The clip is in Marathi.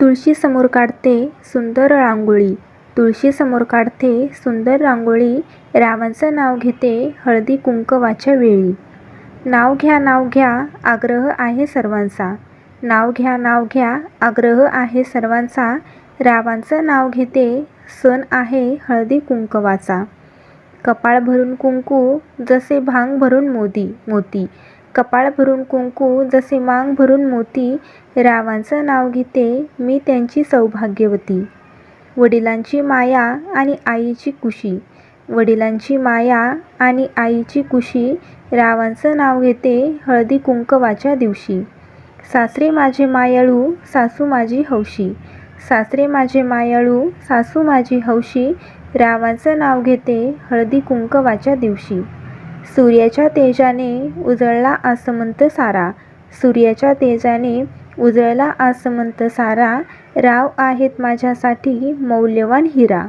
तुळशीसमोर काढते सुंदर रांगोळी. तुळशीसमोर काढते सुंदर रांगोळी. रावांचं नाव घेते हळदी कुंकवाच्या वेळी. नाव घ्या नाव घ्या आग्रह आहे सर्वांचा. नाव घ्या नाव घ्या आग्रह आहे सर्वांचा. रावांचं नाव घेते सण आहे हळदी कुंकवाचा. कपाळ भरून कुंकू जसे भांग भरून मोदी मोती. कपाळ भरून कुंकू जसे मांग भरून मोती रावांचं नाव घेते मी त्यांची सौभाग्यवती. वडिलांची माया आणि आईची कुशी वडिलांची माया आणि आईची कुशी रावांचं नाव घेते हळदी कुंकवाच्या दिवशी. सासरे माझे मायाळू सासू माझी हौशी. सासरे माझे मायाळू सासू माझी हौशी रावांचं नाव घेते हळदी कुंकवाच्या दिवशी. सूर्याच्या तेजाने उजळला आसमंत सारा. सूर्याच्या तेजाने उजळला आसमंत सारा. राव आहेत माझ्यासाठी मौल्यवान हिरा.